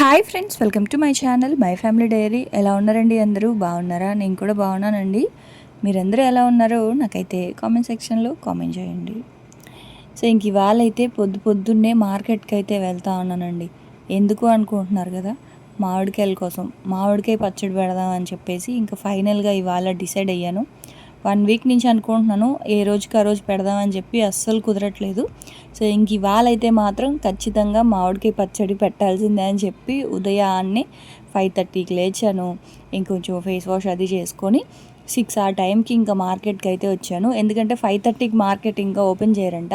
Hi friends welcome to my channel my family diary. ఎలా ఉన్నారండి అందరూ? బాగున్నారా? నేను కూడా బాగున్నానండి. మీరందరూ ఎలా ఉన్నారో నాకైతే కామెంట్ సెక్షన్లో కామెంట్ చేయండి. సో ఇంక ఇవాళ అయితే పొద్దు పొద్దున్నే మార్కెట్కి అయితే వెళ్తా ఉన్నానండి. ఎందుకు అనుకుంటున్నారు కదా? మామిడికాయల కోసం. మామిడికాయ పచ్చడి పెడదాం అని చెప్పేసి ఇంకా ఫైనల్గా ఇవాళ డిసైడ్ అయ్యాను. వన్ వీక్ నుంచి అనుకుంటున్నాను ఏ రోజుకి ఆ రోజు పెడదామని చెప్పి అస్సలు కుదరట్లేదు. సో ఇంక ఇవాళ అయితే మాత్రం ఖచ్చితంగా మామిడికాయ పచ్చడి పెట్టాల్సిందే అని చెప్పి ఉదయాన్నే ఫైవ్ థర్టీకి లేచాను. ఇంకొంచెం ఫేస్ వాష్ అది చేసుకొని సిక్స్ ఆ టైంకి ఇంకా మార్కెట్కి అయితే వచ్చాను. ఎందుకంటే ఫైవ్ థర్టీకి మార్కెట్ ఇంకా ఓపెన్ చేయరంట.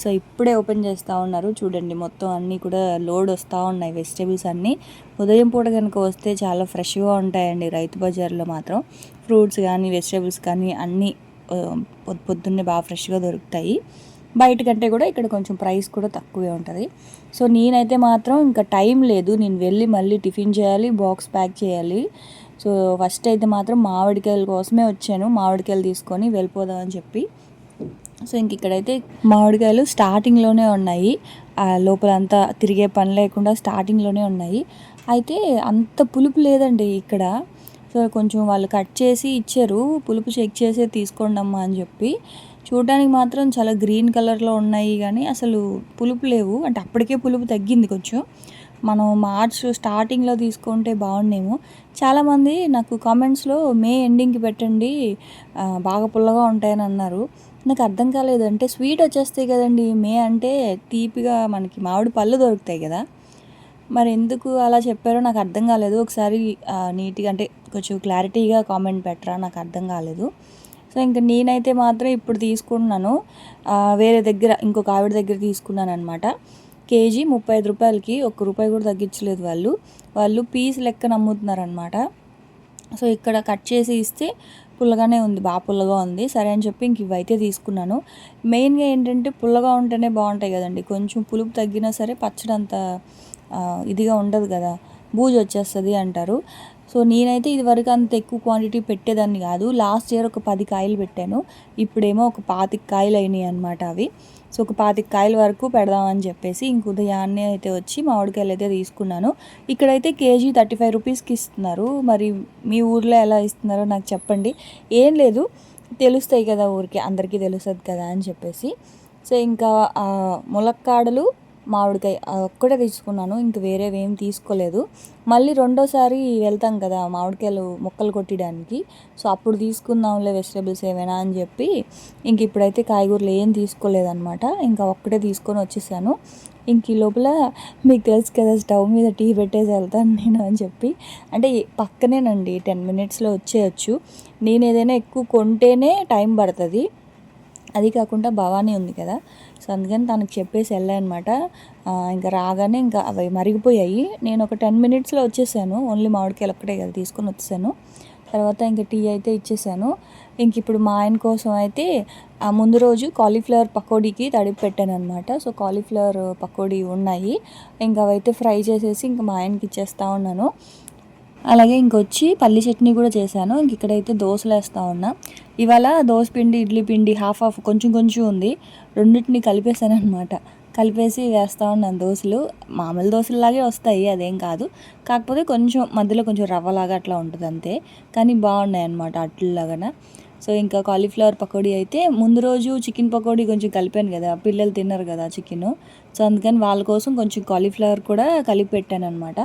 సో ఇప్పుడే ఓపెన్ చేస్తూ ఉన్నారు. చూడండి మొత్తం అన్నీ కూడా లోడ్ వస్తూ ఉన్నాయి వెజిటేబుల్స్ అన్నీ. ఉదయం పూట కనుక వస్తే చాలా ఫ్రెష్గా ఉంటాయండి రైతు బజార్లో మాత్రం. ఫ్రూట్స్ కానీ వెజిటేబుల్స్ కానీ అన్నీ పొద్దున్నే బాగా ఫ్రెష్గా దొరుకుతాయి. బయట కంటే కూడా ఇక్కడ కొంచెం ప్రైస్ కూడా తక్కువే ఉంటుంది. సో నేనైతే మాత్రం ఇంకా టైం లేదు. నేను వెళ్ళి మళ్ళీ టిఫిన్ చేయాలి బాక్స్ ప్యాక్ చేయాలి. సో ఫస్ట్ అయితే మాత్రం మామిడికాయల కోసమే వచ్చాను. మామిడికాయలు తీసుకొని వెళ్ళిపోదామని చెప్పి. సో ఇంక ఇక్కడైతే మామిడికాయలు స్టార్టింగ్లోనే ఉన్నాయి. లోపలంతా లోపల అంతా తిరిగే పని లేకుండా స్టార్టింగ్లోనే ఉన్నాయి. అయితే అంత పులుపు లేదండి ఇక్కడ. సో కొంచెం వాళ్ళు కట్ చేసి ఇచ్చారు. పులుపు చెక్ చేసే తీసుకోండి అమ్మా అని చెప్పి. చూడడానికి మాత్రం చాలా గ్రీన్ కలర్లో ఉన్నాయి కానీ అసలు పులుపు లేవు. అంటే అప్పటికే పులుపు తగ్గింది కొంచెం. మనం మార్చ్ స్టార్టింగ్లో తీసుకుంటే బాగుండేమో. చాలామంది నాకు కామెంట్స్లో మే ఎండింగ్కి పెట్టండి బాగా పుల్లగా ఉంటాయని అన్నారు. నాకు అర్థం కాలేదు. అంటే స్వీట్ వచ్చేస్తాయి కదండి మే అంటే తీపిగా మనకి మామిడి పళ్ళు దొరుకుతాయి కదా. మరి ఎందుకు అలా చెప్పారో నాకు అర్థం కాలేదు. ఒకసారి నీట్గా అంటే కొంచెం క్లారిటీగా కామెంట్ పెట్టరా? నాకు అర్థం కాలేదు. సో ఇంకా నేనైతే మాత్రం ఇప్పుడు తీసుకుంటున్నాను వేరే దగ్గర ఇంకొక ఆవిడ దగ్గర తీసుకున్నాను అనమాట కేజీ ముప్పై ఐదు రూపాయలకి ఒక్క రూపాయి కూడా తగ్గించలేదు వాళ్ళు. వాళ్ళు పీస్ లెక్కన అమ్ముతున్నారనమాట సో ఇక్కడ కట్ చేసి ఇస్తే పుల్లగానే ఉంది బాగా పుల్లగా ఉంది. సరే అని చెప్పి ఇంక ఇవైతే తీసుకున్నాను. మెయిన్గా ఏంటంటే పుల్లగా ఉంటేనే బాగుంటాయి కదండి. కొంచెం పులుపు తగ్గినా సరే పచ్చడి అంత ఇదిగా ఉండదు కదా. బూజు వచ్చేస్తుంది అంటారు. సో నేనైతే ఇదివరకు అంత ఎక్కువ క్వాంటిటీ పెట్టేదాన్ని కాదు. లాస్ట్ ఇయర్ ఒక పది కాయలు పెట్టాను. ఇప్పుడేమో ఒక పాతిక కాయలు అయినాయి అనమాట అవి. సో ఒక పాతిక కాయల వరకు పెడదామని చెప్పేసి ఇంక ఉదయాన్నే అయితే వచ్చి మామిడికాయలు అయితే తీసుకున్నాను. ఇక్కడైతే కేజీ థర్టీ ఫైవ్ రూపీస్కి ఇస్తున్నారు. మరి మీ ఊర్లో ఎలా ఇస్తున్నారో నాకు చెప్పండి. ఏం లేదు. తెలుస్తాయి కదా ఊరికి. అందరికీ తెలుస్తుంది కదా అని చెప్పేసి. సో ఇంకా ములక్కాడలు మామిడికాయ అది ఒక్కటే తీసుకున్నాను ఇంక వేరేవి ఏం తీసుకోలేదు. మళ్ళీ రెండోసారి వెళ్తాం కదా మామిడికాయలు మొక్కలు కొట్టడానికి. సో అప్పుడు తీసుకుందాంలే వెజిటేబుల్స్ ఏమైనా అని చెప్పి ఇంక ఇప్పుడైతే కాయగూరలు ఏం తీసుకోలేదన్నమాట. ఇంకా ఒక్కటే తీసుకొని వచ్చేసాను. ఇంక ఈ లోపల మీకు తెలుసు కదా స్టవ్ మీద టీ పెట్టేసి వెళ్తాను నేను అని చెప్పి. అంటే పక్కనేనండి టెన్ మినిట్స్లో వచ్చేయచ్చు. నేను ఏదైనా ఎక్కువ కొంటేనే టైం పడుతుంది. అది కాకుండా భవానీ ఉంది కదా సో అందుకని తనకు చెప్పేసి వెళ్ళానమాట. ఇంకా రాగానే ఇంకా అవి మరిగిపోయాయి. నేను ఒక టెన్ మినిట్స్లో వచ్చేసాను. ఓన్లీ మామిడికాయలు ఒక్కటే కదా తీసుకొని వచ్చేసాను. తర్వాత ఇంకా టీ అయితే ఇచ్చేసాను. ఇంక ఇప్పుడు మా ఆయన కోసం అయితే ఆ ముందు రోజు కాలీఫ్లవర్ పకోడీకి తడిపి పెట్టాను అనమాట సో కాలీఫ్లవర్ పకోడీ ఉన్నాయి. ఇంకా అవైతే ఫ్రై చేసేసి ఇంకా మా ఆయనకి ఇచ్చేస్తా ఉన్నాను. అలాగే ఇంకొచ్చి పల్లి చట్నీ కూడా చేశాను. ఇంక ఇక్కడైతే దోశలు వేస్తూ ఉన్నా. ఇవాళ దోశ పిండి ఇడ్లీ పిండి హాఫ్ హాఫ్ కొంచెం కొంచెం ఉంది. రెండింటిని కలిపేసాను అనమాట కలిపేసి వేస్తూ ఉన్నాను దోశలు. మామూలు దోశలాగే వస్తాయి అదేం కాదు. కాకపోతే కొంచెం మధ్యలో కొంచెం రవ్వలాగా అట్లా ఉంటుంది అంతే. కానీ బాగున్నాయి అనమాట అట్లలాగా సో ఇంకా కాలీఫ్లవర్ పకోడీ అయితే ముందు రోజు చికెన్ పకోడీ కొంచెం కలిపాను కదా. పిల్లలు తిన్నారు కదా చికెన్. సో అందుకని వాళ్ళ కోసం కొంచెం కాలీఫ్లవర్ కూడా కలిపి పెట్టాను అనమాట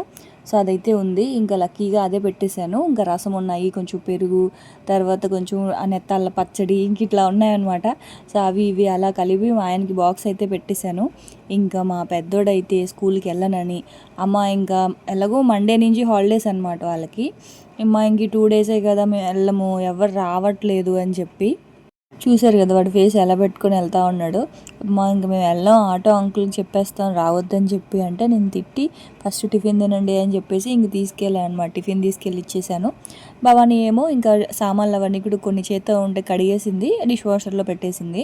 సో అదైతే ఉంది. ఇంకా లక్కీగా అదే పెట్టేశాను. ఇంకా రసం ఉన్నాయి కొంచెం పెరుగు తర్వాత కొంచెం నెత్తాళ్ళ పచ్చడి ఇంక ఇట్లా ఉన్నాయన్నమాట. సో అవి ఇవి అలా కలిపి మా ఆయనకి బాక్స్ అయితే పెట్టేశాను. ఇంకా మా పెద్దోడైతే స్కూల్కి వెళ్ళనని అమ్మ ఇంకా ఎలాగో మండే నుంచి హాలిడేస్ అనమాట వాళ్ళకి. అమ్మ ఇంక టూ డేసే కదా మేము వెళ్ళము ఎవరు రావట్లేదు అని చెప్పి చూశారు కదా వాడు ఫేస్ ఎలా పెట్టుకొని వెళ్తా ఉన్నాడు. మా ఇంక మేము వెళ్ళాం ఆటో అంకుల్కి చెప్పేస్తాం రావద్దని చెప్పి అంటే నేను తిట్టి ఫస్ట్ టిఫిన్ తినండి అని చెప్పేసి ఇంక తీసుకెళ్ళాను అనమాట టిఫిన్ తీసుకెళ్ళి ఇచ్చేసాను. భవానీ ఏమో ఇంకా సామాన్లు అవన్నీ కూడా కొన్ని చేత ఉంటే కడిగేసింది డిష్ వాషర్లో పెట్టేసింది.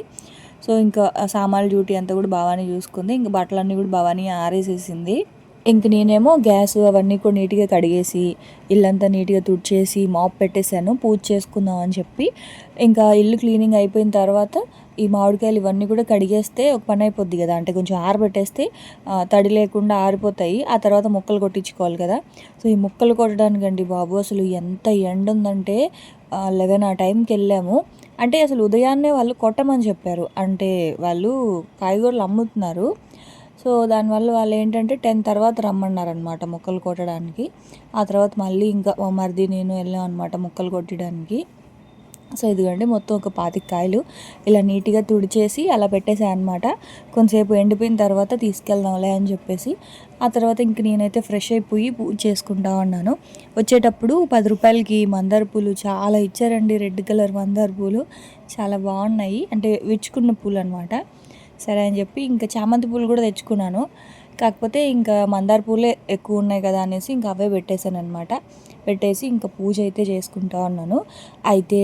సో ఇంకా సామాన్ల డ్యూటీ అంతా కూడా భవానీ చూసుకుంది. ఇంకా బట్టలన్నీ కూడా భవానీ ఆరేసేసింది. ఇంక నేనేమో గ్యాస్ అవన్నీ కూడా నీట్గా కడిగేసి ఇల్లంతా నీట్గా తుడిచేసి మాప్ పెట్టేశాను పూజ చేసుకుందాం అని చెప్పి. ఇంకా ఇల్లు క్లీనింగ్ అయిపోయిన తర్వాత ఈ మామిడికాయలు ఇవన్నీ కూడా కడిగేస్తే ఒక పని అయిపోద్ది కదా. అంటే కొంచెం ఆరబెట్టేస్తే తడి లేకుండా ఆరిపోతాయి. ఆ తర్వాత ముక్కలు కొట్టించుకోవాలి కదా. సో ఈ ముక్కలు కొట్టడానికండి బాబు అసలు ఎంత ఎండ ఉందంటే లెవెన్ ఆ టైంకి వెళ్ళాము. అంటే అసలు ఉదయాన్నే వాళ్ళు కొట్టమని చెప్పారు. అంటే వాళ్ళు కాయగూరలు అమ్ముతున్నారు. సో దానివల్ల వాళ్ళు ఏంటంటే టెన్ తర్వాత రమ్మన్నారనమాట మొక్కలు కొట్టడానికి. ఆ తర్వాత మళ్ళీ ఇంకా మరిది నేను వెళ్ళాం అనమాట మొక్కలు కొట్టడానికి. సో ఇదిగోండి మొత్తం ఒక పాతిక కాయలు ఇలా నీట్గా తుడిచేసి అలా పెట్టేసాను అనమాట కొంతసేపు ఎండిపోయిన తర్వాత తీసుకెళ్దాంలే అని చెప్పేసి ఆ తర్వాత ఇంక నేనైతే ఫ్రెష్ అయిపోయి పూజ చేసుకుంటా ఉన్నాను. వచ్చేటప్పుడు పది రూపాయలకి మందార పూలు చాలా ఇచ్చారండి రెడ్ కలర్ మందార పూలు. చాలా బాగున్నాయి. అంటే విచ్చుకున్న పూలు అనమాట సరే అని చెప్పి ఇంకా చామంతి పూలు కూడా తెచ్చుకున్నాను. కాకపోతే ఇంకా మందార పూలే ఎక్కువ ఉన్నాయి కదా అనేసి ఇంకా అవే పెట్టేశాను అనమాట పెట్టేసి ఇంకా పూజ అయితే చేసుకుంటా ఉన్నాను. అయితే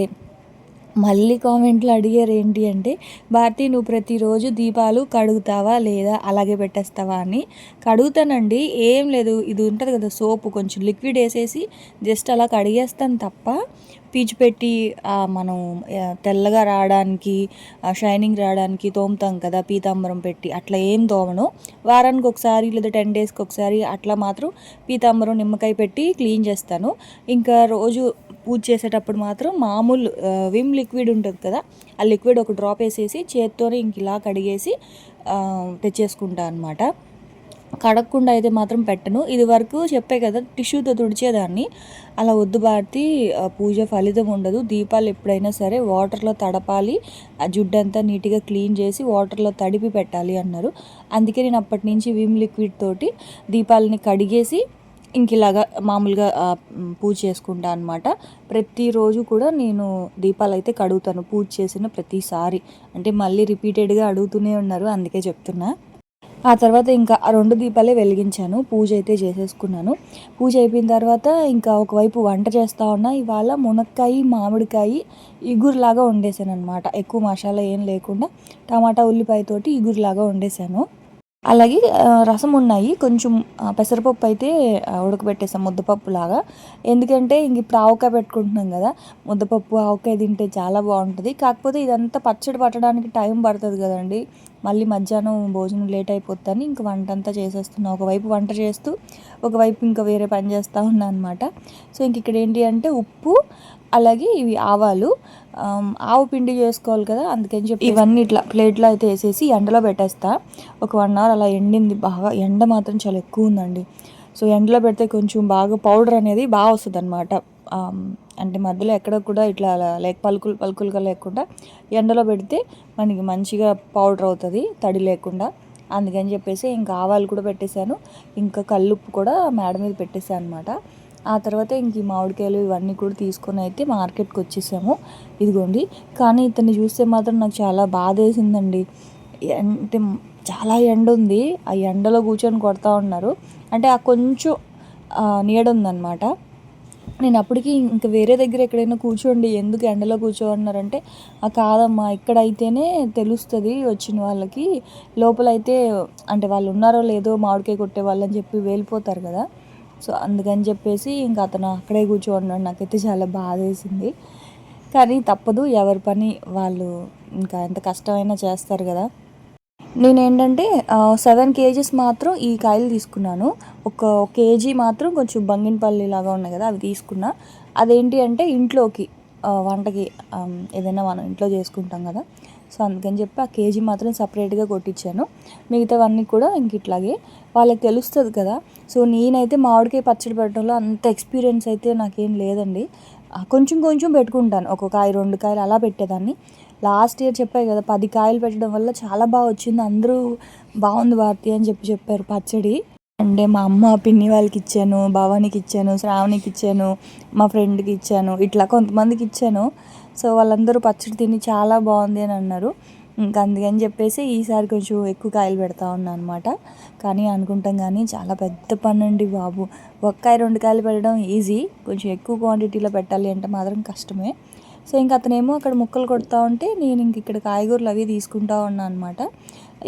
మళ్ళీ కామెంట్లు అడిగారు ఏంటి అంటే భారతి నువ్వు ప్రతిరోజు దీపాలు కడుగుతావా లేదా? అలాగే పెట్టేస్తావా అని. కడుగుతానండి ఏం లేదు ఇది ఉంటుంది కదా సోపు కొంచెం లిక్విడ్ వేసేసి జస్ట్ అలా కడిగేస్తాను తప్ప పీచు పెట్టి మనం తెల్లగా రావడానికి షైనింగ్ రావడానికి తోముతాం కదా పీతాంబరం పెట్టి అట్లా ఏం తోమను. వారానికి ఒకసారి లేదా టెన్ డేస్కి ఒకసారి అట్లా మాత్రం పీతాంబరం నిమ్మకాయ పెట్టి క్లీన్ చేస్తాను. ఇంకా రోజు పూజ చేసేటప్పుడు మాత్రం మామూలు విమ్ లిక్విడ్ ఉంటుంది కదా ఆ లిక్విడ్ ఒక డ్రాప్ వేసేసి చేత్తోనే ఇంక ఇలా కడిగేసి తెచ్చేసుకుంటా అనమాట కడగకుండా అయితే మాత్రం పెట్టను. ఇది వరకు చెప్పే కదా టిష్యూతో తుడిచేదాన్ని. అలా వద్దు బాటి పూజ ఫలితం ఉండదు. దీపాలు ఎప్పుడైనా సరే వాటర్లో తడపాలి. ఆ జుడ్డంతా నీట్గా క్లీన్ చేసి వాటర్లో తడిపి పెట్టాలి అన్నారు. అందుకే నేను అప్పటి నుంచి విమ్ లిక్విడ్ తోటి దీపాలని కడిగేసి ఇంక ఇలాగా మామూలుగా పూజ చేసుకుంటా అనమాట ప్రతిరోజు కూడా నేను దీపాలు అయితే కడుగుతాను పూజ చేసిన ప్రతిసారి. అంటే మళ్ళీ రిపీటెడ్గా అడుగుతూనే ఉన్నారు అందుకే చెప్తున్నా. ఆ తర్వాత ఇంకా ఆ రెండు దీపాలే వెలిగించాను పూజ అయితే చేసేసుకున్నాను. పూజ అయిపోయిన తర్వాత ఇంకా ఒకవైపు వంట చేస్తూ ఉన్నా ఇవాళ మునక్కాయ మామిడికాయ ఇగురులాగా వండేసాను అనమాట ఎక్కువ మసాలా ఏం లేకుండా టమాటా ఉల్లిపాయతోటి ఇగురులాగా వండేసాను. అలాగే రసం ఉన్నాయి. కొంచెం పెసరపప్పు అయితే ఉడకబెట్టేసాం ముద్దపప్పు లాగా ఎందుకంటే ఇంక ఇప్పుడు ఆవకాయ పెట్టుకుంటున్నాం కదా ముద్దపప్పు ఆవకాయ తింటే చాలా బాగుంటుంది. కాకపోతే ఇదంతా పచ్చడి పట్టడానికి టైం పడుతుంది కదండి. మళ్ళీ మధ్యాహ్నం భోజనం లేట్ అయిపోతుందని ఇంక వంట అంతా చేసేస్తున్నా. ఒకవైపు వంట చేస్తూ ఒకవైపు ఇంకా వేరే పని చేస్తూ ఉన్నా అనమాట సో ఇంక ఇక్కడ ఏంటి అంటే ఉప్పు అలాగే ఇవి ఆవాలు ఆవు పిండి చేసుకోవాలి కదా అందుకని చెప్పి ఇవన్నీ ఇట్లా ప్లేట్లో అయితే వేసేసి ఎండలో పెట్టేస్తా. ఒక వన్ అవర్ అలా ఎండింది బాగా ఎండ మాత్రం చాలా ఎక్కువ ఉందండి. సో ఎండలో పెడితే కొంచెం బాగా పౌడర్ అనేది బాగా వస్తుంది అనమాట అంటే మధ్యలో ఎక్కడ కూడా ఇట్లా లేక పలుకులు పలుకులుగా లేకుండా ఎండలో పెడితే మనకి మంచిగా పౌడర్ అవుతుంది తడి లేకుండా. అందుకని చెప్పేసి ఇంకా ఆవాలు కూడా పెట్టేశాను. ఇంకా కల్లుప్పు కూడా మేడ మీద పెట్టేశాను అనమాట ఆ తర్వాత ఇంక ఈ మామిడికాయలు ఇవన్నీ కూడా తీసుకొని అయితే మార్కెట్కి వచ్చేసాము. ఇదిగోండి. కానీ ఇతన్ని చూస్తే మాత్రం నాకు చాలా బాధ వేసిందండి అంటే చాలా ఎండ ఉంది. ఆ ఎండలో కూర్చొని కొడతా ఉన్నారు. అంటే ఆ కొంచెం నీడ ఉందన్నమాట. నేను అప్పటికి ఇంక వేరే దగ్గర ఎక్కడైనా కూర్చోండి. ఎందుకు ఎండలో కూర్చోన్నారంటే కాదమ్మా ఇక్కడైతేనే తెలుస్తుంది వచ్చిన వాళ్ళకి. లోపలైతే అంటే వాళ్ళు ఉన్నారో లేదో మామిడికాయ కొట్టే వాళ్ళని చెప్పి వెళ్ళిపోతారు కదా. సో అందుకని చెప్పేసి ఇంకా అతను అక్కడే కూర్చోండి నాకైతే చాలా బాధ వేసింది. కానీ తప్పదు ఎవరి పని వాళ్ళు ఇంకా ఎంత కష్టమైనా చేస్తారు కదా. నేనేంటంటే సెవెన్ కేజీస్ మాత్రం ఈ కాయలు తీసుకున్నాను. ఒక కేజీ మాత్రం కొంచెం బంగినపల్లి లాగా ఉన్నాయి కదా అవి తీసుకున్నా. అదేంటి అంటే ఇంట్లోకి వంటకి ఏదైనా మనం ఇంట్లో చేసుకుంటాం కదా. సో అందుకని చెప్పి ఆ కేజీ మాత్రం సపరేట్గా కొట్టించాను మిగతావన్నీ కూడా ఇంక ఇట్లాగే వాళ్ళకి తెలుస్తుంది కదా. సో నేనైతే మామిడికాయ పచ్చడి పెట్టడంలో అంత ఎక్స్పీరియన్స్ అయితే నాకేం లేదండి. కొంచెం కొంచెం పెట్టుకుంటాను. ఒక కాయ రెండు కాయలు అలా పెట్టేదాన్ని. లాస్ట్ ఇయర్ చెప్పాయి కదా పది కాయలు పెట్టడం వల్ల చాలా బాగా వచ్చింది. అందరూ బాగుంది భారతి అని చెప్పి చెప్పారు పచ్చడి. అంటే మా అమ్మ పిన్ని వాళ్ళకి ఇచ్చాను భవానికి ఇచ్చాను శ్రావణికి ఇచ్చాను మా ఫ్రెండ్కి ఇచ్చాను ఇట్లా కొంతమందికి ఇచ్చాను. సో వాళ్ళందరూ పచ్చడి తిని చాలా బాగుంది అని అన్నారు. ఇంకా అందుకని చెప్పేసి ఈసారి కొంచెం ఎక్కువ కాయలు పెడతా ఉన్నా అనమాట కానీ అనుకుంటాం కానీ చాలా పెద్ద పని అండి బాబు. ఒక్కాయ రెండు కాయలు పెట్టడం ఈజీ. కొంచెం ఎక్కువ క్వాంటిటీలో పెట్టాలి అంటే మాత్రం కష్టమే. సో ఇంక అతనేమో అక్కడ ముక్కలు కొడతా ఉంటే నేను ఇంక ఇక్కడ కాయగూరలు అవి తీసుకుంటా ఉన్నాను అనమాట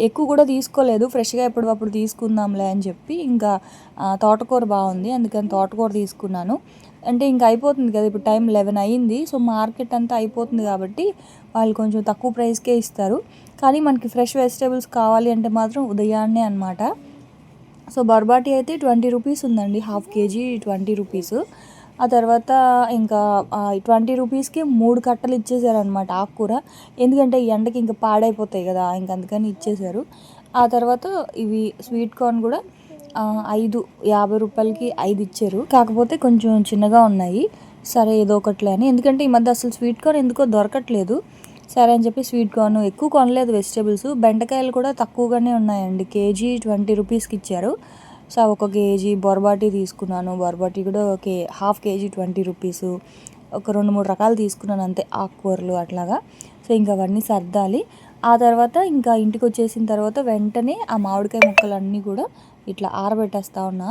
ఎక్కువ కూడా తీసుకోలేదు. ఫ్రెష్గా ఎప్పటికప్పుడు తీసుకుందాంలే అని చెప్పి ఇంకా తోటకూర బాగుంది. అందుకని తోటకూర తీసుకున్నాను. అంటే ఇంకా అయిపోతుంది కదా ఇప్పుడు టైం లెవెన్ అయ్యింది సో మార్కెట్ అంతా అయిపోతుంది కాబట్టి వాళ్ళు కొంచెం తక్కువ ప్రైస్కే ఇస్తారు. కానీ మనకి ఫ్రెష్ వెజిటేబుల్స్ కావాలి అంటే మాత్రం ఉదయాన్నే అనమాట సో బర్బాటి అయితే ట్వంటీ రూపీస్ ఉందండి. Half KG twenty rupees. ఆ తర్వాత ఇంకా ట్వంటీ రూపీస్కి మూడు కట్టలు ఇచ్చేసారనమాట ఆకుకూర ఎందుకంటే ఈ ఎండకి ఇంకా పాడైపోతాయి కదా ఇంక అందుకని ఇచ్చేసారు. ఆ తర్వాత ఇవి స్వీట్ కార్న్ కూడా ఐదు యాభై రూపాయలకి ఐదు ఇచ్చారు. కాకపోతే కొంచెం చిన్నగా ఉన్నాయి. సరే ఏదో ఒకట్లే అని. ఎందుకంటే ఈ మధ్య అసలు స్వీట్ కార్న్ ఎందుకో దొరకట్లేదు. సరే అని చెప్పి స్వీట్ కార్న్ ఎక్కువ కొనలేదు వెజిటేబుల్స్. బెండకాయలు కూడా తక్కువగానే ఉన్నాయండి. కేజీ ట్వంటీ రూపీస్కి ఇచ్చారు. సో ఒక కేజీ బొరబాటి తీసుకున్నాను. బొరబాటి కూడా ఒకే హాఫ్ కేజీ ట్వంటీ రూపీస్. ఒక రెండు మూడు రకాలు తీసుకున్నాను అంతే ఆకుకూరలు అట్లాగా. సో ఇంకా అవన్నీ సర్దాలి. ఆ తర్వాత ఇంకా ఇంటికి వచ్చేసిన తర్వాత వెంటనే ఆ మామిడికాయ ముక్కలు అన్నీ కూడా ఇట్లా ఆరబెట్టేస్తా ఉన్నా.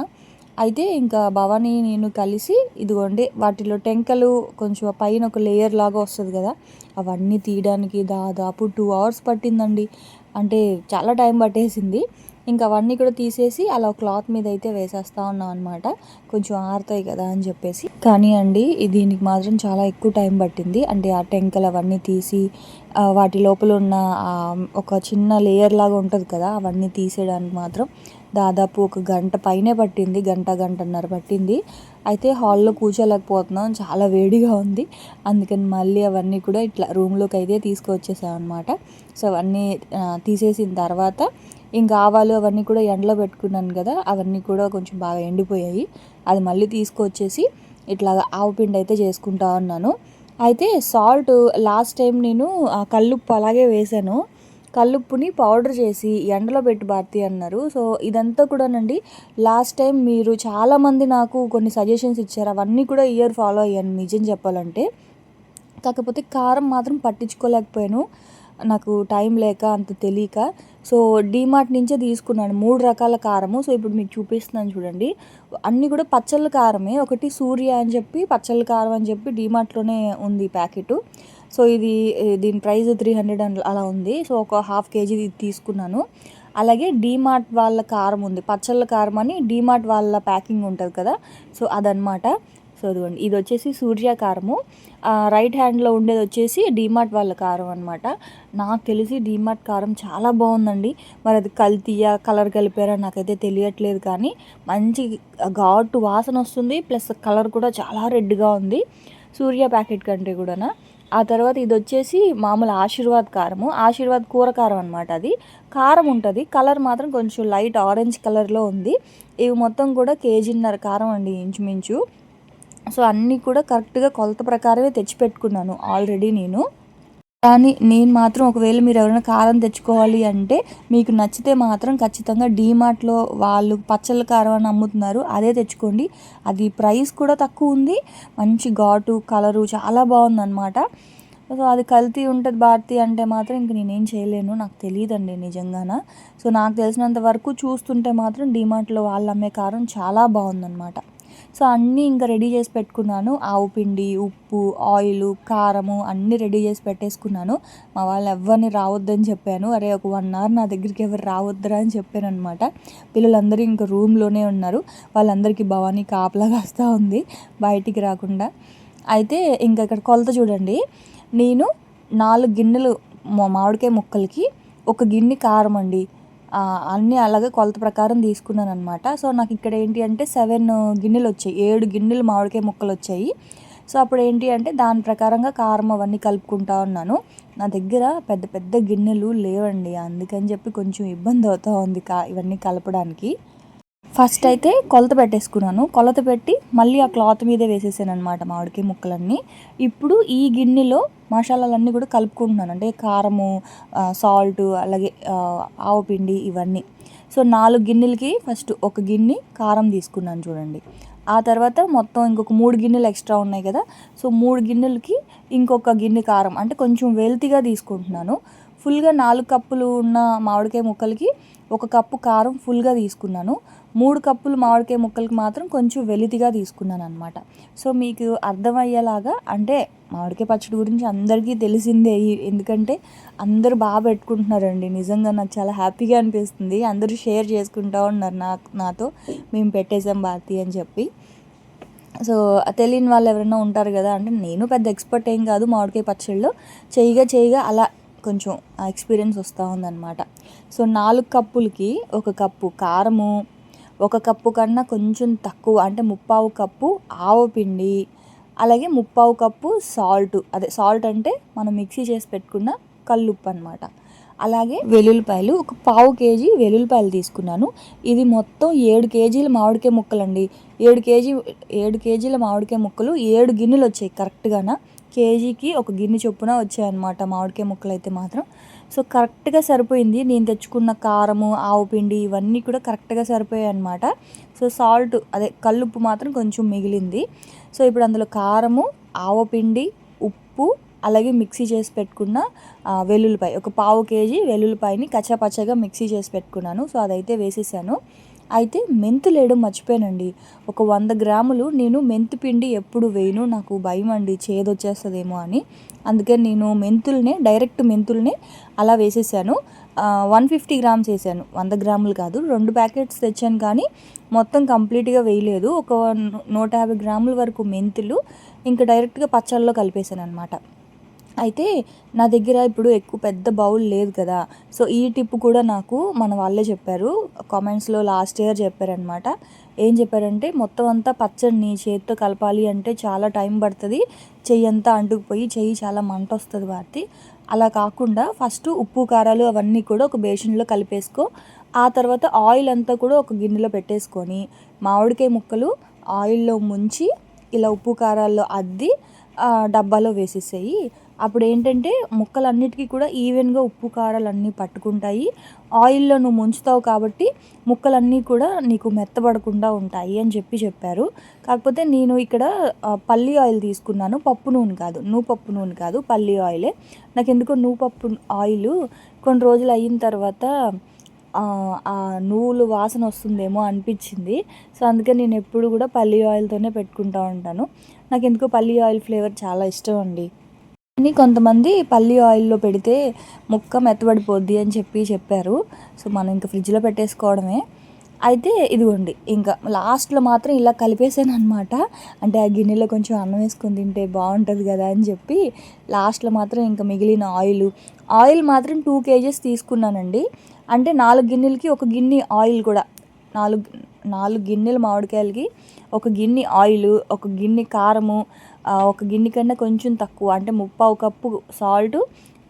అయితే ఇంకా భవాని నేను కలిసి ఇదిగోండి వాటిలో టెంకలు కొంచెం పైన ఒక లేయర్ లాగా వస్తుంది కదా అవన్నీ తీయడానికి దాదాపు టూ అవర్స్ పట్టిందండి. అంటే చాలా టైం పట్టేసింది. ఇంకా అవన్నీ కూడా తీసేసి అలా క్లాత్ మీద అయితే వేసేస్తా ఉన్నాం అనమాట కొంచెం ఆరుతాయి కదా అని చెప్పేసి. కానీ అండి దీనికి మాత్రం చాలా ఎక్కువ టైం పట్టింది. అంటే ఆ టెంకలు అవన్నీ తీసి వాటి లోపల ఉన్న ఒక చిన్న లేయర్ లాగా ఉంటుంది కదా అవన్నీ తీసేయడానికి మాత్రం దాదాపు ఒక గంట పైనే పట్టింది. గంట గంటన్నర పట్టింది. అయితే హాల్లో కూర్చోలేకపోతున్నాం. చాలా వేడిగా ఉంది. అందుకని మళ్ళీ అవన్నీ కూడా ఇట్లా రూమ్లోకి అయితే తీసుకొచ్చేసాం అనమాట సో అవన్నీ తీసేసిన తర్వాత ఇంకా ఆవాలు అవన్నీ కూడా ఎండలో పెట్టుకున్నాను కదా అవన్నీ కూడా కొంచెం బాగా ఎండిపోయాయి. అది మళ్ళీ తీసుకొచ్చేసి ఇట్లా ఆవు పిండి అయితే చేసుకుంటా ఉన్నాను. అయితే సాల్ట్ లాస్ట్ టైం నేను కల్లుప్పు అలాగే వేసాను. కల్లుప్పుని పౌడర్ చేసి ఎండలో పెట్టి భారతి అన్నారు. సో ఇదంతా కూడానండి లాస్ట్ టైం మీరు చాలామంది నాకు కొన్ని సజెషన్స్ ఇచ్చారు. అవన్నీ కూడా ఇయర్ ఫాలో అయ్యాను నిజం చెప్పాలంటే. కాకపోతే కారం మాత్రం పట్టించుకోలేకపోయాను. నాకు టైం లేక అంత తెలియక. సో డీమార్ట్ నుంచే తీసుకున్నాను. మూడు రకాల కారము. సో ఇప్పుడు మీకు చూపిస్తున్నాను చూడండి. అన్నీ కూడా పచ్చళ్ళ కారమే. ఒకటి సూర్య అని చెప్పి పచ్చళ్ళ కారం అని చెప్పి డీమార్ట్లోనే ఉంది ప్యాకెట్. సో ఇది దీని ప్రైస్ త్రీ హండ్రెడ్ అలా ఉంది. సో ఒక హాఫ్ కేజీ ఇది తీసుకున్నాను. అలాగే డీమార్ట్ వాళ్ళ కారం ఉంది. పచ్చళ్ళ కారం అని డీమార్ట్ వాళ్ళ ప్యాకింగ్ ఉంటుంది కదా. సో అదనమాట సో ఇదిగోండి ఇది వచ్చేసి సూర్య కారము. రైట్ హ్యాండ్లో ఉండేది వచ్చేసి డీమార్ట్ వాళ్ళ కారం అనమాట నాకు తెలిసి డీమార్ట్ కారం చాలా బాగుందండి. మరి అది కల్తీయా కలర్ కలిపారా నాకైతే తెలియట్లేదు కానీ మంచి ఘాటు వాసన వస్తుంది. ప్లస్ కలర్ కూడా చాలా రెడ్గా ఉంది. సూర్య ప్యాకెట్ కంటే కూడానా. ఆ తర్వాత ఇది వచ్చేసి మామూలు ఆశీర్వాద్ కారము. ఆశీర్వాద్ కూర కారం అనమాట అది. కారం ఉంటుంది. కలర్ మాత్రం కొంచెం లైట్ ఆరెంజ్ కలర్లో ఉంది. ఇవి మొత్తం కూడా కేజీన్నర కారం అండి ఇంచుమించు. సో అన్నీ కూడా కరెక్ట్గా కొలత ప్రకారమే తెచ్చిపెట్టుకున్నాను ఆల్రెడీ నేను. కానీ నేను మాత్రం ఒకవేళ మీరు ఎవరైనా కారం తెచ్చుకోవాలి అంటే మీకు నచ్చితే మాత్రం ఖచ్చితంగా డీమార్ట్లో వాళ్ళు పచ్చళ్ళ కారం అని అమ్ముతున్నారు అదే తెచ్చుకోండి. అది ప్రైస్ కూడా తక్కువ ఉంది మంచి ఘాటు కలరు చాలా బాగుందన్నమాట. సో అది కల్తీ ఉంటుంది భారతి అంటే మాత్రం ఇంక నేనేం చేయలేను నాకు తెలియదండి నిజంగాన. సో నాకు తెలిసినంత వరకు చూస్తుంటే మాత్రం డీమార్ట్లో వాళ్ళు అమ్మే కారం చాలా బాగుందన్నమాట. సో అన్నీ ఇంకా రెడీ చేసి పెట్టుకున్నాను. ఆవు పిండి ఉప్పు ఆయిల్ కారము అన్నీ రెడీ చేసి పెట్టేసుకున్నాను. మా వాళ్ళు ఎవరిని రావద్దని చెప్పాను. అరే ఒక వన్ అవర్ నా దగ్గరికి ఎవరు రావద్దురా అని చెప్పాను అనమాట పిల్లలందరూ ఇంకా రూమ్లోనే ఉన్నారు. వాళ్ళందరికీ భవానీ కాపలా కాస్తా ఉంది బయటికి రాకుండా. అయితే ఇంకా ఇక్కడ కొలత చూడండి. నేను నాలుగు గిన్నెలు మా- మామిడికాయ ముక్కలకి ఒక గిన్నె కారం అండి. అన్నీ అలాగే కొలత ప్రకారం తీసుకున్నాను అనమాట సో నాకు ఇక్కడ ఏంటి అంటే సెవెన్ గిన్నెలు వచ్చాయి. ఏడు గిన్నెలు మామిడికాయ ముక్కలు వచ్చాయి. సో అప్పుడు ఏంటి అంటే దాని ప్రకారంగా కారం అవన్నీ కలుపుకుంటా ఉన్నాను. నా దగ్గర పెద్ద పెద్ద గిన్నెలు లేవండి. అందుకని చెప్పి కొంచెం ఇబ్బంది అవుతూ ఉంది కా ఇవన్నీ కలపడానికి. ఫస్ట్ అయితే కొలత పెట్టేసుకున్నాను. కొలత పెట్టి మళ్ళీ ఆ క్లాత్ మీదే వేసేసాను అనమాట మామిడికాయ ముక్కలన్నీ. ఇప్పుడు ఈ గిన్నెలో మసాలాలన్నీ కూడా కలుపుకుంటున్నాను. అంటే కారము సాల్ట్ అలాగే ఆవు పిండి ఇవన్నీ. సో నాలుగు గిన్నెలకి ఫస్ట్ ఒక గిన్నె కారం తీసుకున్నాను చూడండి. ఆ తర్వాత మొత్తం ఇంకొక మూడు గిన్నెలు ఎక్స్ట్రా ఉన్నాయి కదా. సో మూడు గిన్నెలకి ఇంకొక గిన్నె కారం. అంటే కొంచెం వెల్తీగా తీసుకుంటున్నాను. ఫుల్గా నాలుగు కప్పులు ఉన్న మామిడికాయ ముక్కలకి ఒక కప్పు కారం ఫుల్గా తీసుకున్నాను. మూడు కప్పులు మామిడికాయ ముక్కలకి మాత్రం కొంచెం వెలితిగా తీసుకున్నాను అనమాట సో మీకు అర్థమయ్యేలాగా అంటే మామిడికాయ పచ్చడి గురించి అందరికీ తెలిసిందే ఎందుకంటే అందరూ బాగా పెట్టుకుంటున్నారండి. నిజంగా నాకు చాలా హ్యాపీగా అనిపిస్తుంది. అందరూ షేర్ చేసుకుంటూ ఉన్నారు నాకు నాతో. మేము పెట్టేసాం భారతి అని చెప్పి. సో తెలియని వాళ్ళు ఎవరైనా ఉంటారు కదా అంటే నేను పెద్ద ఎక్స్పర్ట్ ఏం కాదు మామిడికాయ పచ్చళ్ళు చేయగా చేయగా అలా కొంచెం ఆ ఎక్స్పీరియన్స్ వస్తూ ఉందన్నమాట. సో నాలుగు కప్పులకి ఒక కప్పు కారము ఒక కప్పు కన్నా కొంచెం తక్కువ అంటే ముప్పావు కప్పు ఆవు పిండి అలాగే ముప్పావు కప్పు సాల్ట్. అదే సాల్ట్ అంటే మనం మిక్సీ చేసి పెట్టుకున్న కల్లుప్పు అనమాట అలాగే వెల్లుల్లిపాయలు ఒక పావు కేజీ వెల్లుల్లిపాయలు తీసుకున్నాను. ఇది మొత్తం ఏడు కేజీల మామిడికాయ ముక్కలండి. ఏడు కేజీ ఏడు కేజీల మామిడికాయ ముక్కలు ఏడు గిన్నెలు వచ్చాయి కరెక్ట్గాన? కేజీకి ఒక గిన్నె చొప్పున వచ్చాయన్నమాట మామిడికాయ ముక్కలు అయితే మాత్రం. సో కరెక్ట్గా సరిపోయింది. నేను తెచ్చుకున్న కారము ఆవు పిండి ఇవన్నీ కూడా కరెక్ట్గా సరిపోయాయి అనమాట సో సాల్ట్ అదే కల్లుప్పు మాత్రం కొంచెం మిగిలింది. సో ఇప్పుడు అందులో కారము ఆవపిండి ఉప్పు అలాగే మిక్సీ చేసి పెట్టుకున్న వెల్లుల్లిపాయ. ఒక పావు కేజీ వెల్లుల్లిపాయని కచ్చాపచ్చగా మిక్సీ చేసి పెట్టుకున్నాను. సో అదైతే వేసేసాను. అయితే మెంతులు వేయడం మర్చిపోయానండి. ఒక వంద గ్రాములు నేను మెంతు పిండి ఎప్పుడు వేయను నాకు భయం అండి చేదొచ్చేస్తుందేమో అని. అందుకే నేను మెంతుల్నే డైరెక్ట్ మెంతుల్నే అలా వేసేసాను. వన్ ఫిఫ్టీ గ్రామ్స్ వేసాను. వంద గ్రాములు కాదు రెండు ప్యాకెట్స్ తెచ్చాను కానీ మొత్తం కంప్లీట్గా వేయలేదు. ఒక నూట యాభై గ్రాముల వరకు మెంతులు ఇంకా డైరెక్ట్గా పచ్చళ్ళలో కలిపేశాను అనమాట అయితే నా దగ్గర ఇప్పుడు ఎక్కువ పెద్ద బౌల్ లేదు కదా. సో ఈ టిప్ కూడా నాకు మన వాళ్ళే చెప్పారు. కామెంట్స్లో లాస్ట్ ఇయర్ చెప్పారనమాట ఏం చెప్పారంటే మొత్తం అంతా పచ్చడిని చేతితో కలపాలి అంటే చాలా టైం పడుతుంది. చెయ్యి అంతా అంటుకుపోయి చెయ్యి చాలా మంట వస్తుంది వాటి. అలా కాకుండా ఫస్ట్ ఉప్పు కారాలు అవన్నీ కూడా ఒక బేషన్లో కలిపేసుకో. ఆ తర్వాత ఆయిల్ అంతా కూడా ఒక గిన్నెలో పెట్టేసుకొని మామిడికాయ ముక్కలు ఆయిల్లో ముంచి ఇలా ఉప్పు కారాల్లో అద్ది డబ్బాలో వేసేసేయి. అప్పుడు ఏంటంటే ముక్కలన్నిటికీ కూడా ఈవెన్గా ఉప్పు కారాలు అన్నీ పట్టుకుంటాయి. ఆయిల్లో నువ్వు ముంచుతావు కాబట్టి ముక్కలన్నీ కూడా నీకు మెత్తబడకుండా ఉంటాయి అని చెప్పి చెప్పారు. కాకపోతే నేను ఇక్కడ పల్లీ పల్లి ఆయిల్ తీసుకున్నాను. పప్పు నూనె కాదు. నువ్వు పప్పు నూనె కాదు పల్లి ఆయిలే. నాకు ఎందుకో నువ్వు పప్పు ఆయిల్. కొన్ని రోజులు అయిన తర్వాత ఆ, ఆ నువ్వులు వాసన వస్తుందేమో అనిపించింది. సో అందుకే నేను ఎప్పుడు కూడా పల్లి ఆయిల్తోనే పెట్టుకుంటూ ఉంటాను. నాకు ఎందుకో పల్లి ఆయిల్ ఫ్లేవర్ చాలా ఇష్టం అండి. కానీ కొంతమంది పల్లి ఆయిల్లో పెడితే ముక్క మెత్తబడిపోద్ది అని చెప్పి చెప్పారు. సో మనం ఇంకా ఫ్రిడ్జ్లో పెట్టేసుకోవడమే. అయితే ఇదిగోండి ఇంకా లాస్ట్లో మాత్రం ఇలా కలిపేసాను అనమాట అంటే ఆ గిన్నెలో కొంచెం అన్నం వేసుకొని తింటే బాగుంటుంది కదా అని చెప్పి లాస్ట్లో మాత్రం ఇంకా మిగిలిన ఆయిల్. ఆయిల్ మాత్రం టూ కేజెస్ తీసుకున్నానండి. అంటే నాలుగు గిన్నెలకి ఒక గిన్నె ఆయిల్ కూడా. నాలుగు నాలుగు గిన్నెలు మామిడికాయలకి ఒక గిన్నె ఆయిల్ ఒక గిన్నె కారము ఒక గిన్నె కన్నా కొంచెం తక్కువ అంటే ముప్పావు కప్పు సాల్ట్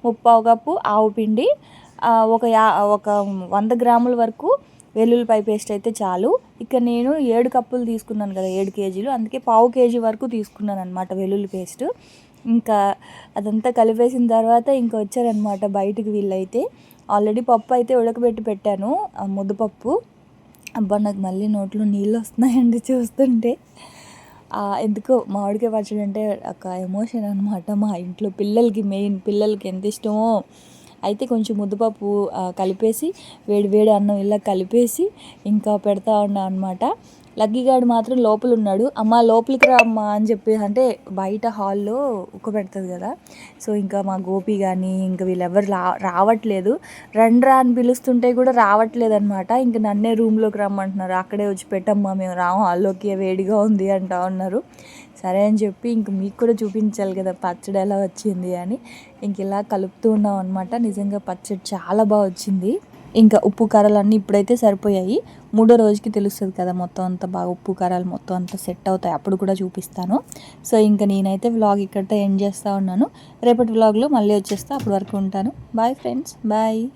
ముప్పావు కప్పు ఆవు పిండి ఒక యా ఒక వంద గ్రాముల వరకు వెల్లుల్లిపాయ పేస్ట్ అయితే చాలు. ఇక నేను ఏడు కప్పులు తీసుకున్నాను కదా ఏడు కేజీలు. అందుకే పావు కేజీ వరకు తీసుకున్నాను అనమాట వెల్లుల్లి పేస్ట్. ఇంకా అదంతా కలిపేసిన తర్వాత ఇంకా వచ్చారనమాట బయటకు వీళ్ళైతే. ఆల్రెడీ పప్పు అయితే ఉడకబెట్టి పెట్టాను ముద్దపప్పు. అబ్బా నాకు మళ్ళీ నోట్లో నీళ్ళు వస్తున్నాయండి చూస్తుంటే. ఎందుకో మామిడికాయ పచ్చడి అంటే ఒక ఎమోషన్ అనమాట మా ఇంట్లో పిల్లలకి మెయిన్ పిల్లలకి ఎంత ఇష్టమో అయితే కొంచెం ముద్దపప్పు కలిపేసి వేడి వేడి అన్నం ఇలా కలిపేసి ఇంకా పెడతా ఉన్నా అనమాట లక్కీగాడు మాత్రం లోపల ఉన్నాడు అమ్మ లోపలికి రా అమ్మా అని చెప్పి అంటే బయట హాల్లో ఉక్క పెడుతుంది కదా. సో ఇంకా మా గోపి కానీ ఇంకా వీళ్ళెవరు రా రావట్లేదు. రండ్రా అని పిలుస్తుంటే కూడా రావట్లేదు అనమాట ఇంకా నన్నే రూమ్లోకి రమ్మంటున్నారు. అక్కడే వచ్చి పెట్టమ్మా మేము రాము హాల్లోకి వేడిగా ఉంది అంటా ఉన్నారు. సరే అని చెప్పి ఇంక మీకు కూడా చూపించాలి కదా పచ్చడి ఎలా వచ్చింది అని. ఇంక ఇలా కలుపుతూ ఉన్నాం అనమాట నిజంగా పచ్చడి చాలా బాగా వచ్చింది. ఇంకా ఉప్పు కారాలు అన్నీ ఇప్పుడైతే సరిపోయాయి. మూడో రోజుకి తెలుస్తుంది కదా మొత్తం అంతా బాగా ఉప్పు కారాలు మొత్తం అంతా సెట్ అవుతాయి. అప్పుడు కూడా చూపిస్తాను. సో ఇంకా నేనైతే వ్లాగ్ ఇక్కడితో ఎండ్ చేస్తూ ఉన్నాను. రేపటి వ్లాగ్లో మళ్ళీ వచ్చేస్తా. అప్పటి వరకు ఉంటాను. Bye friends bye